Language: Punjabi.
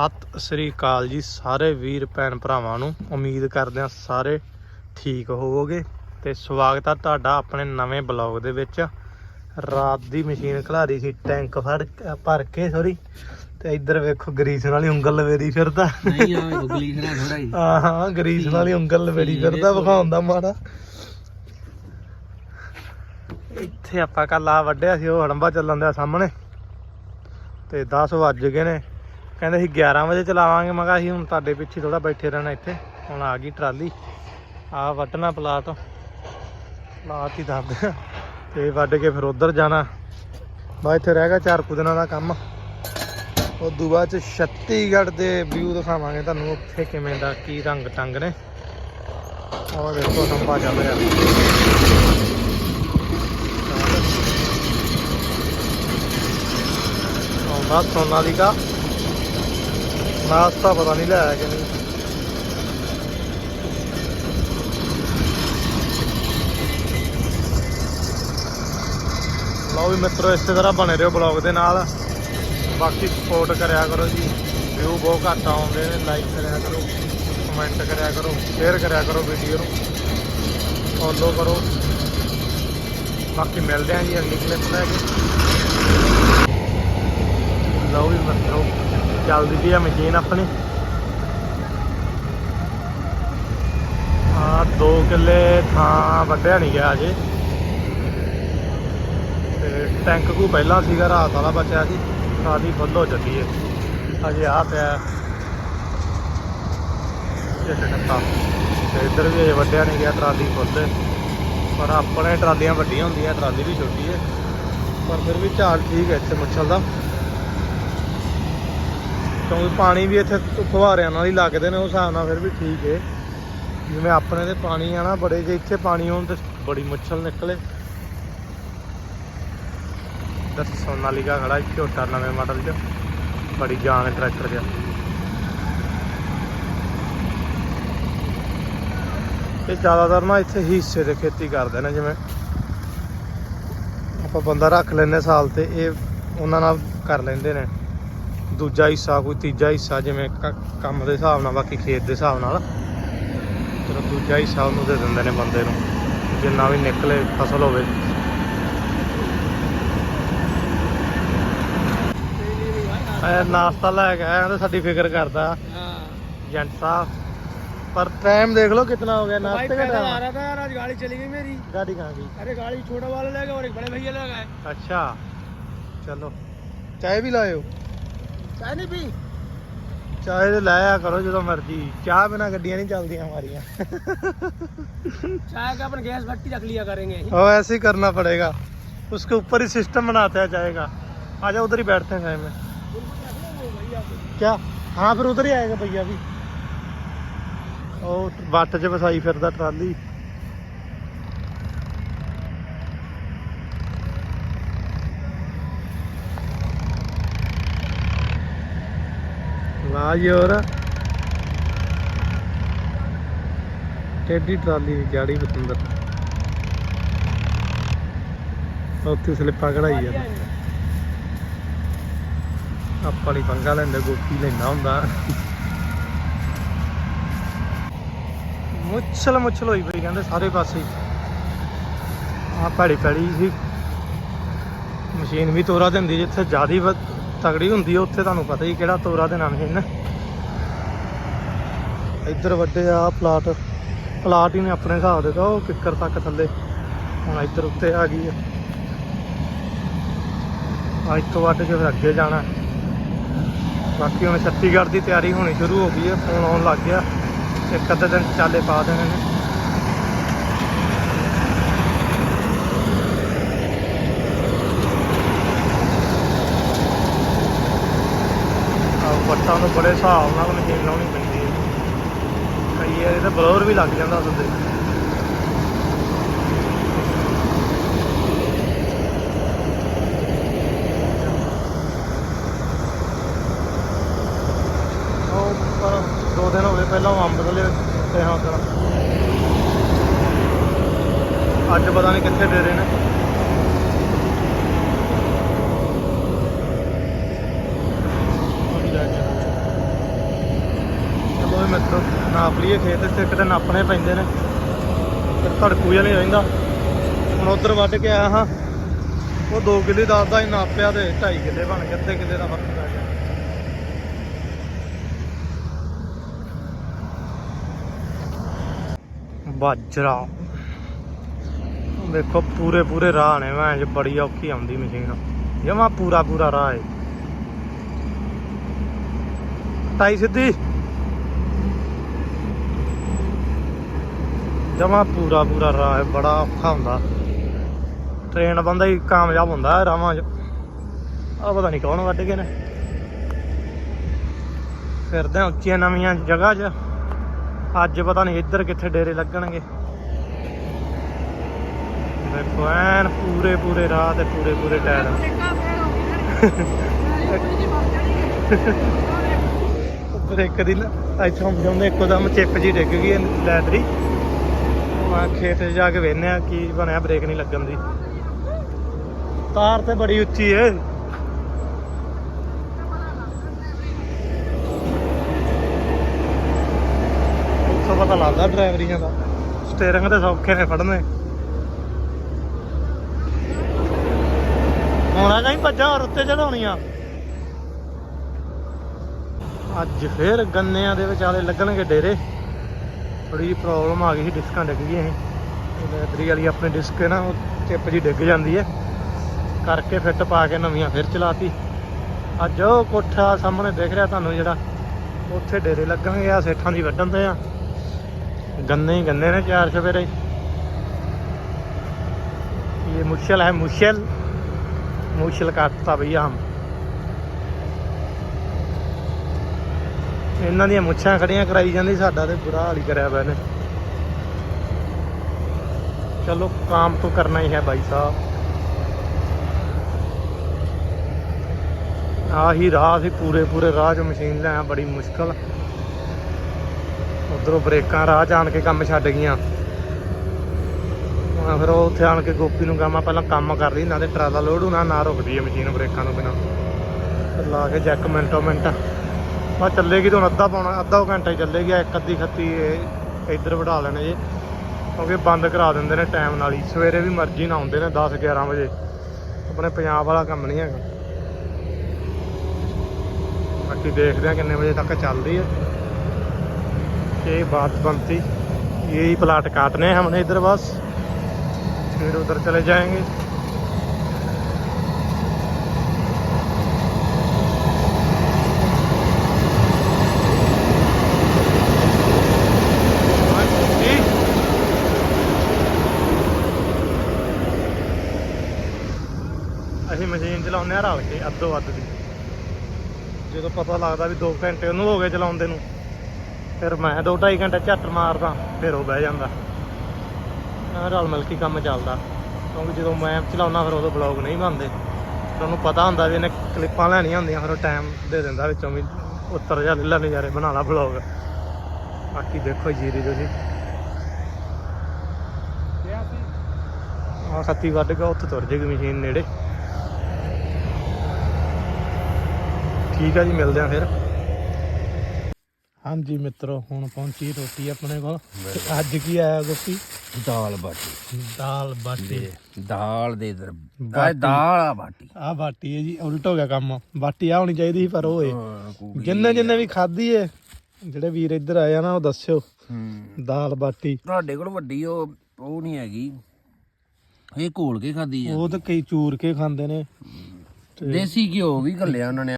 ਸਤਿ ਸ੍ਰੀ ਅਕਾਲ ਜੀ ਸਾਰੇ ਵੀਰ ਭੈਣ ਭਰਾਵਾਂ ਨੂੰ। ਉਮੀਦ ਕਰਦੇ ਹਾਂ ਸਾਰੇ ਠੀਕ ਹੋਵੋਗੇ ਤੇ ਸਵਾਗਤ ਆ ਤੁਹਾਡਾ ਆਪਣੇ ਨਵੇਂ ਬਲੌਗ ਦੇ ਵਿੱਚ। ਰਾਤ ਦੀ ਮਸ਼ੀਨ ਖਿਲਾਰੀ ਸੀ ਟੈਂਕ ਫੜ ਭਰ ਕੇ ਸੋਰੀ ਤੇ ਇੱਧਰ ਵੇਖੋ ਗਰੀਸ ਨਾਲ ਹੀ ਉਂਗਲ ਲਵੇਦੀ ਫਿਰਦਾ। ਨਹੀਂ ਆ ਗੁਗਲੀ ਖਣਾ ਥੋੜਾ ਹੀ ਹਾਂ। ਹਾਂ ਗਰੀਸ ਨਾਲ ਹੀ ਉਂਗਲ ਲਵੇਦੀ ਫਿਰਦਾ ਵਿਖਾਉਂਦਾ ਮਾੜਾ। ਇੱਥੇ ਆਪਾਂ ਕੱਲ ਆ ਵੱਢਿਆ ਸੀ ਉਹ ਹੜੰਬਾ ਚੱਲਣ ਦਿਆ ਸਾਹਮਣੇ। ਤੇ 10 ਵੱਜ ਗਏ ਨੇ। ਕਹਿੰਦੇ ਸੀ 11 ਵਜੇ ਚਲਾਵਾਂਗੇ, ਮੈਂ ਕਿਹਾ ਅਸੀਂ ਹੁਣ ਤੁਹਾਡੇ ਪਿੱਛੇ ਥੋੜਾ ਬੈਠੇ ਰਹਿਣਾ ਇੱਥੇ। ਹੁਣ ਆ ਗਈ ਟਰਾਲੀ। ਆ ਵੱਢਣਾ ਪਲਾਟ। ਪਲਾਟ ਹੀ ਦੱਸਦੇ ਤੇ ਵੱਢ ਕੇ ਫਿਰ ਉਧਰ ਜਾਣਾ। ਬਾ ਇੱਥੇ ਰਹਿ ਗਿਆ ਚਾਰ ਕੁ ਦਿਨਾਂ ਦਾ ਕੰਮ। ਉਦੋਂ ਬਾਅਦ ਚ ਛੱਤੀਗੜ੍ਹ ਦੇ ਵਿਊ ਦਿਖਾਵਾਂਗੇ ਤੁਹਾਨੂੰ ਉੱਥੇ ਕਿਵੇਂ ਦਾ, ਕੀ ਰੰਗ ਟੰਗ ਨੇ। ਆਹ ਦੇਖੋ ਸੰਪਾ ਚੱਲ ਰਿਹਾ। ਆਉਂਦਾ ਸੋਨਾਲੀਕਾ। ਨਾਸਤਾ ਪਤਾ ਨਹੀਂ ਲਿਆਇਆ ਕਿ ਨਹੀਂ। ਲਓ ਵੀ ਮਿੱਤਰੋ, ਇਸੇ ਤਰ੍ਹਾਂ ਬਣੇ ਰਹੋ ਬਲੌਗ ਦੇ ਨਾਲ। ਬਾਕੀ ਸਪੋਰਟ ਕਰਿਆ ਕਰੋ ਜੀ। ਵਿਊ ਬਹੁਤ ਘੱਟ ਆਉਂਦੇ ਨੇ ਲਾਈਕ ਕਰਿਆ ਕਰੋ ਕਮੈਂਟ ਕਰਿਆ ਕਰੋ ਸ਼ੇਅਰ ਕਰਿਆ ਕਰੋ ਵੀਡੀਓ ਨੂੰ। ਫੋਲੋ ਕਰੋ। ਬਾਕੀ ਮਿਲਦੇ ਆਂ ਜੀ ਅਗਲੀ ਕਲਿੱਪ ਲੈ ਕੇ ਲਓ ਵੀ ਮਿੱਤਰੋ ਚੱਲਦੀ ਪਈ ਆ ਮਸ਼ੀਨ ਆਪਣੀ। ਆ 2 ਕਿੱਲੇ ਥਾਂ ਵੱਢਿਆ ਨਹੀਂ ਗਿਆ ਅਜੇ ਤੇ ਟੈਂਕ ਕੋ ਪਹਿਲਾਂ ਸੀਗਾ, ਰਾਤ ਵਾਲਾ ਬਚਿਆ ਸੀ ਸਾਡੀ ਫੁੱਲ ਹੋ ਚੱਲੀ ਹੈ। ਅਜੇ ਆ ਪਿਆ। ਇਹ ਤੇ ਇੱਧਰ ਵੀ ਅਜੇ ਵੱਢਿਆ ਨਹੀਂ ਗਿਆ, ਟਰਾਲੀ ਫੁੱਲ ਪਰ ਆਪਣੇ ਟਰਾਲੀਆਂ ਵੱਡੀਆਂ ਹੁੰਦੀਆਂ, ਟਰਾਲੀ ਵੀ ਛੋਟੀ ਹੈ। ਪਰ ਫਿਰ ਵੀ ਝਾੜ ਠੀਕ ਹੈ ਇੱਥੇ ਮੁੱਛਲ ਦਾ। ਕਿਉਂਕਿ ਪਾਣੀ ਵੀ ਇੱਥੇ ਫੁਹਾਰਿਆਂ ਨਾਲ ਹੀ ਲੱਗਦੇ ਨੇ ਉਸ ਹਿਸਾਬ ਨਾਲ ਫਿਰ ਵੀ ਠੀਕ ਹੈ ਜਿਵੇਂ ਆਪਣੇ ਦੇ ਪਾਣੀ ਆ ਨਾ, ਬੜੇ ਜੇ ਇੱਥੇ ਪਾਣੀ ਹੋਣ ਤੇ ਬੜੀ ਮੁੱਛਲ ਨਿਕਲੇ। ਦਸ ਸੋਨਾਲੀਕਾ ਖੜਾ ਇੱਕ ਝੋਟਾ ਨਵੇਂ ਮਾਡਲ 'ਚ, ਬੜੀ ਜਾਨ ਟਰੈਕਟਰ 'ਚ ਇਹ ਜ਼ਿਆਦਾਤਰ ਨਾ ਇੱਥੇ ਹਿੱਸੇ ਦੇ ਖੇਤੀ ਕਰਦੇ ਨੇ, ਜਿਵੇਂ ਆਪਾਂ ਬੰਦਾ ਰੱਖ ਲੈਨੇ ਸਾਲ ਤੇ, ਇਹ ਉਹਨਾਂ ਨਾਲ ਕਰ ਲੈਂਦੇ ਨੇ। ਦੂਜਾ ਹਿੱਸਾ ਕੋਈ ਤੀਜਾ ਹਿੱਸਾ ਜਿਵੇਂ ਕ- ਕੰਮ ਦੇ ਹਿਸਾਬ ਨਾਲ ਬਾਕੀ ਖੇਤ ਦੇ ਹਿਸਾਬ ਨਾਲ ਚਲੋ ਦੂਜਾ ਹਿੱਸਾ ਉਹਨੂੰ ਦੇ ਦਿੰਦੇ ਨੇ ਬੰਦੇ ਨੂੰ ਜਿੰਨਾ ਵੀ ਨਿਕਲੇ ਫਸਲ ਹੋਵੇ ਇਹ ਨਾਸਤਾ ਲੈ ਕੇ ਆਇਆ ਤੇ ਸਾਡੀ ਫਿਕਰ ਕਰਦਾ हाँ ਏਜੰਟ ਸਾਹਿਬ ਪਰ ਟਾਈਮ ਦੇਖ ਲਓ ਕਿੰਨਾ ਹੋ ਗਿਆ भाई ਨਾਸਤੇ का पैदल आ टाइम रहा था यार आज गाड़ी चली गई मेरी गाड़ी कहाँ गई अरे गाड़ी छोटा वाला ले गया और एक बड़े भैया ले गए अच्छा ਚਲੋ ਚਾਹ ਵੀ ਲਾਇਓ चाय नहीं पी ਚਾਹ ਤੇ ਲਾਇਆ ਕਰੋ ਜਦੋਂ ਮਰਜੀ ਚਾਹ ਬਿਨਾ ਗੱਡੀਆਂ ਨਹੀਂ ਚੱਲਦੀਆਂ हमारियां चाय का अपन गैस भट्टी रख लिया करेंगे और ऐसे ही करना पड़ेगा उसके ऊपर ही सिस्टम बनाते हैं चाय का आ जाओ उधर ही बैठते हैं चाय में क्या हाँ फिर उधर ही आएगा भैया भी ਉਹ ਵੱਟ 'ਚ ਵਸਾਈ ਫਿਰਦਾ ਟਰਾਲੀ ਵਾਹ ਯਾਰ ਟੇਡੀ ਟਰਾਲੀ ਦੀ ਜਾੜੀ ਬਤੰਦਰ ਉੱਥੇ ਸਲਿੱਪਾਂ ਕਢਾਈ ਆ ਆਪਾਂ ਲਈ ਪੰਗਾ ਲੈਂਦੇ, ਗੋਪੀ ਲੈਣਾ ਹੁੰਦਾ। ਮੁੱਛਲ ਮੁੱਛਲ ਹੋਈ ਪਈ ਕਹਿੰਦੇ ਸਾਰੇ ਪਾਸੇ। ਆ ਭੈੜੀ ਭੈੜੀ ਸੀ ਮਸ਼ੀਨ ਵੀ ਤੋਰਾ ਦਿੰਦੀ ਜਿੱਥੇ ਜਿਆਦੀ ਤਗੜੀ ਹੁੰਦੀ ਹੈ ਉੱਥੇ ਤੁਹਾਨੂੰ ਪਤਾ ਹੀ ਕਿਹੜਾ ਤੋਰਾ ਦੇਣਾ ਮਸ਼ੀਨ ਇੱਧਰ ਵੱਡੇ ਆ ਪਲਾਟ ਪਲਾਟ ਹੀ ਨੇ ਆਪਣੇ ਹਿਸਾਬ ਦੇ ਤਾਂ ਉਹ ਕਿੱਕਰ ਤੱਕ ਥੱਲੇ। ਹੁਣ ਇੱਧਰ ਉੱਤੇ ਆ ਗਈ ਆ। ਆ ਇੱਥੋਂ ਵੱਢ ਕੇ ਫਿਰ ਅੱਗੇ ਜਾਣਾ। ਬਾਕੀ ਹੁਣ ਛੱਤੀਗੜ੍ਹ ਦੀ ਤਿਆਰੀ ਹੋਣੀ ਸ਼ੁਰੂ ਹੋ ਗਈ ਹੈ ਫੋਨ ਆਉਣ ਲੱਗ ਗਿਆ। ਇੱਕ ਅੱਧੇ ਦਿਨ ਚਾਲੇ ਪਾ ਦੇਣੇ ਨੇ ਆਹ ਵੱਟਾਂ ਨੂੰ ਬੜੇ ਹਿਸਾਬ ਨਾਲ ਮਸ਼ੀਨ ਲਾਉਣੀ ਪੈਂਦੀ ਹੈ। ਕਈ ਵਾਰ ਇਹਦਾ ਬਲੋਰ ਵੀ ਲੱਗ ਜਾਂਦਾ ਹੁੰਦੇ ਉਹ ਪਰ ਦੋ ਦਿਨ ਹੋ ਗਏ ਪਹਿਲਾਂ ਉਹ ਅੰਬ ਥੱਲੇ ਤੇ ਹਾਂ ਉਧਰ ਅੱਜ ਪਤਾ ਨਹੀਂ ਕਿੱਥੇ ਦੇ ਰਹੇ ਨੇ ਉਹ ਵੀ ਲੈ ਕੇ ਆਏ। ਮਿੱਤਰੋ ਨਾਪ ਲਈਏ ਖੇਤ ਇੱਥੇ ਕਿਤੇ ਨਾਪਣੇ ਪੈਂਦੇ ਨੇ। ਫਿਰ ਧੜਕੂ ਜਿਹਾ ਨਹੀਂ ਰਹਿੰਦਾ। ਹੁਣ ਉਧਰ ਵੱਢ ਕੇ ਆਇਆ ਹਾਂ। ਉਹ 2 ਕਿੱਲੇ ਦੱਸਦਾ ਸੀ ਨਾਪਿਆ ਤੇ 2.5 ਕਿੱਲੇ ਬਣ ਗਏ, ਅੱਧੇ ਕਿੱਲੇ ਦਾ ਫ਼ਰਕ ਪੈ ਗਿਆ। ਬਾਜਰਾ। ਦੇਖੋ, ਪੂਰੇ ਪੂਰੇ ਰਾਹ ਨੇ ਮੈਂ ਜੇ ਬੜੀ ਔਖੀ ਆਉਂਦੀ ਮਸ਼ੀਨ। ਜਮਾ ਪੂਰਾ ਪੂਰਾ ਰਾਹ ਹੈ ਟਾਈ ਸਿੱਧੀ। ਜਮਾ ਪੂਰਾ ਪੂਰਾ ਰਾਹ ਹੈ, ਬੜਾ ਔਖਾ ਹੁੰਦਾ। ਟ੍ਰੇਨ ਬੰਦਾ ਹੀ ਕਾਮਯਾਬ ਹੁੰਦਾ ਰਾਵਾਂ 'ਚ। ਆ ਪਤਾ ਨਹੀਂ ਕੌਣ ਵੱਢ ਗਏ ਨੇ। ਫਿਰਦੇ ਉੱਚੀਆਂ ਨਵੀਆਂ ਜਗ੍ਹਾ 'ਚ। ਅੱਜ ਪਤਾ ਨਹੀਂ ਇੱਧਰ ਕਿੱਥੇ ਡੇਰੇ ਲੱਗਣਗੇ। ਦੇਖੋ, ਐਨ ਪੂਰੇ ਪੂਰੇ ਰਾਹ ਤੇ ਪੂਰੇ ਪੂਰੇ ਟਾਇਰ। ਉੱਪਰ ਇੱਕ ਇੱਥੋਂ ਜਾਂਦੇ ਇੱਕੋ ਦਮ ਚਿੱਪ ਜੀ ਡਿੱਗ ਗਈ ਲੈਟਰੀ। ਮੈਂ ਖੇਤ 'ਚ ਜਾ ਕੇ ਵੇਖਨੇ ਆ ਕੀ ਬਣਿਆ ਬ੍ਰੇਕ ਨਹੀਂ ਲੱਗਣ ਦੀ। ਤਾਰ ਤੇ ਬੜੀ ਉੱਚੀ ਏ। ਉੱਥੋਂ ਪਤਾ ਲੱਗਦਾ ਡਰਾਈਵਰੀਆਂ ਦਾ। ਸਟੀਅਰਿੰਗ ਤੇ ਸੌਖੇ ਨੇ ਫੜਨੇ। ਹੋਣਾ ਨਹੀਂ ਭੱਜਾ ਔਰ ਉੱਤੇ ਚੜਾਉਣੀਆਂ ਅੱਜ ਫੇਰ ਗੰਨਿਆਂ ਦੇ ਵਿਚਾਲੇ ਲੱਗਣਗੇ ਡੇਰੇ। ਥੋੜੀ ਜਿਹੀ ਪ੍ਰੋਬਲਮ ਆ ਗਈ ਸੀ ਡਿਸਕਾਂ ਡਿੱਗ ਗਈਆਂ ਸੀ। ਬੈਟਰੀ ਵਾਲੀ ਆਪਣੀ ਡਿਸਕ ਹੈ ਨਾ, ਉਹ ਚਿੱਪ ਜੀ ਡਿੱਗ ਜਾਂਦੀ ਹੈ। ਕਰਕੇ ਫਿੱਟ ਪਾ ਕੇ ਨਵੀਆਂ ਫਿਰ ਚਲਾਤੀ। ਅੱਜ ਉਹ ਕੋਠਾ ਸਾਹਮਣੇ ਦੇਖ ਰਿਹਾ ਤੁਹਾਨੂੰ ਜਿਹੜਾ, ਉੱਥੇ ਡੇਰੇ ਲੱਗਣਗੇ ਆ, ਸੇਠਾਂ ਦੀ ਵੱਢਣ ਤੇ ਆ। ਗੰਨੇ ਹੀ ਗੰਨੇ ਨੇ ਚਾਰ ਸਵੇਰੇ। ਇਹ ਮੁਸ਼ਕਲ ਹੈ, ਮੁਸ਼ਕਲ। ਮੁਸ਼ਕਲ ਕਰਤਾ ਭਈਆ ਹਮ ਇਹਨਾਂ ਦੀਆਂ ਮੁੱਛਾਂ ਖੜੀਆਂ ਕਰਾਈ ਜਾਂਦੀ, ਸਾਡਾ ਤੇ ਬੁਰਾ ਹਾਲ ਹੀ ਕਰਿਆ ਪਿਆ ਨੇ ਚਲੋ, ਕੰਮ ਤਾਂ ਕਰਨਾ ਹੀ ਹੈ ਭਾਈ ਸਾਹਿਬ। ਆਹੀ ਰਾਹ ਸੀ ਪੂਰੇ ਪੂਰੇ ਰਾਹ 'ਚ ਮਸ਼ੀਨ ਲਿਆਇਆ ਬੜੀ ਮੁਸ਼ਕਲ। ਉਧਰੋਂ ਬ੍ਰੇਕਾਂ ਰਾਹ 'ਚ ਆਣ ਕੇ ਕੰਮ ਛੱਡ ਗਈਆਂ। ਹੁਣ ਫਿਰ ਉਹ ਉੱਥੇ ਆਣ ਕੇ ਗੋਪੀ ਨੂੰ ਕਹਾਂ ਪਹਿਲਾਂ ਕੰਮ ਕਰ ਰਹੀ ਨਾ ਤੇ ਟਰਾਲਾ ਲੋਡ ਹੋਣਾ, ਨਾ ਰੁਕਦੀ ਹੈ ਮਸ਼ੀਨ ਬ੍ਰੇਕਾਂ ਤੋਂ ਬਿਨਾ। ਲਾ ਕੇ ਜੈਕ ਮਿੰਟੋ ਮਿੰਟ। ਬਾ ਚੱਲੇਗੀ ਤਾਂ ਹੁਣ ਅੱਧਾ ਪੌਣਾ ਅੱਧਾ ਕੁ ਘੰਟਾ ਹੀ ਚੱਲੇਗੀ ਇੱਕ ਅੱਧੀ ਖੱਤੀ ਇਹ ਇੱਧਰ ਵਢਾ ਲੈਣੇ ਜੇ ਕਿਉਂਕਿ ਬੰਦ ਕਰਾ ਦਿੰਦੇ ਨੇ ਟਾਈਮ ਨਾਲ ਹੀ ਸਵੇਰੇ ਵੀ ਮਰਜ਼ੀ ਨਾ ਆਉਂਦੇ ਨੇ 10 11 ਵਜੇ ਆਪਣੇ ਪੰਜਾਬ ਵਾਲਾ ਕੰਮ ਨਹੀਂ ਹੈਗਾ ਬਾਕੀ ਦੇਖਦੇ ਆ ਕਿੰਨੇ ਵਜੇ ਤੱਕ ਚੱਲਦੀ ਹੈ ये बात बनती यही प्लाट काटने हैं हमने इधर बस फिर उधर चले जाएंगे ਮਸ਼ੀਨ ਚਲਾਉਂਦੇ ਆ ਰਲ ਕੇ ਅੱਧੋ ਅੱਧ ਦੀ ਜਦੋਂ ਪਤਾ ਲੱਗਦਾ ਵੀ 2 ਘੰਟੇ ਉਹਨੂੰ ਹੋ ਗਏ ਚਲਾਉਂਦੇ ਨੂੰ ਫਿਰ ਮੈਂ 2.5 ਘੰਟੇ ਝੱਟ ਮਾਰਦਾ ਫਿਰ ਉਹ ਬਹਿ ਜਾਂਦਾ। ਰਲ ਮਿਲ ਕੇ ਕੰਮ ਚੱਲਦਾ ਕਿਉਂਕਿ ਜਦੋਂ ਮੈਂ ਚਲਾਉਣਾ ਫਿਰ ਉਦੋਂ ਬਲੌਗ ਨਹੀਂ ਬਣਦੇ। ਫਿਰ ਉਹਨੂੰ ਪਤਾ ਹੁੰਦਾ ਵੀ ਇਹਨੇ ਕਲਿੱਪਾਂ ਲੈਣੀਆਂ ਹੁੰਦੀਆਂ ਫਿਰ ਉਹ ਟਾਈਮ ਦੇ ਦਿੰਦਾ ਵਿੱਚੋਂ ਵੀ ਉੱਤਰ ਜਾ ਲੱਲਾ ਨਜ਼ਾਰੇ ਬਣਾ ਲਾ ਬਲੌਗ ਬਾਕੀ ਦੇਖੋ ਜੀਰੀ ਤੁਸੀਂ ਆ ਖੱਤੀ ਵੱਢ ਗਿਆ ਉੱਥੇ ਤੁਰ ਜੇਗੀ ਮਸ਼ੀਨ ਨੇੜੇ। ਠੀਕ ਆ ਜੀ ਮਿਲਦੇ ਆ ਫਿਰ। ਹਾਂਜੀ ਮਿੱਤਰੋ ਹੁਣ ਪਹੁੰਚੀ ਰੋਟੀ ਆਪਣੇ ਕੋਲ। ਤੇ ਅੱਜ ਕੀ ਆਇਆ ਗੋਪੀ? ਦਾਲ ਬਾਟੀ। ਦਾਲ ਬਾਟੀ। ਦਾਲ ਦੇ ਦਰ ਬਾਟੀ। ਦਾਲ ਆ ਬਾਟੀ। ਆ ਬਾਟੀ ਹੈ ਜੀ ਉਲਟ ਹੋ ਗਿਆ ਕੰਮ। ਬਾਟੀ ਆ ਹੋਣੀ ਚਾਹੀਦੀ ਸੀ ਪਰ ਉਹ ਏ। ਹਾਂ। ਜਿੰਨੇ ਜਿੰਨੇ ਵੀ ਖਾਧੀ ਏ ਜਿਹੜੇ ਵੀਰ ਇੱਧਰ ਆਏ ਆ ਨਾ ਉਹ ਦੱਸਿਓ। ਹੂੰ। ਦਾਲ ਬਾਟੀ। ਤੁਹਾਡੇ ਕੋਲ ਵੱਡੀ ਉਹ ਉਹ ਨਹੀਂ ਹੈਗੀ। ਇਹ ਘੋਲ ਕੇ ਖਾਦੀ ਆ। ਉਹ ਤਾਂ ਕਈ ਚੂਰ ਕੇ ਖਾਂਦੇ ਨੇ। ਦੇਸੀ ਘਿਓ ਵੀ ਘੱਲਿਆ ਉਹਨਾਂ ਨੇ।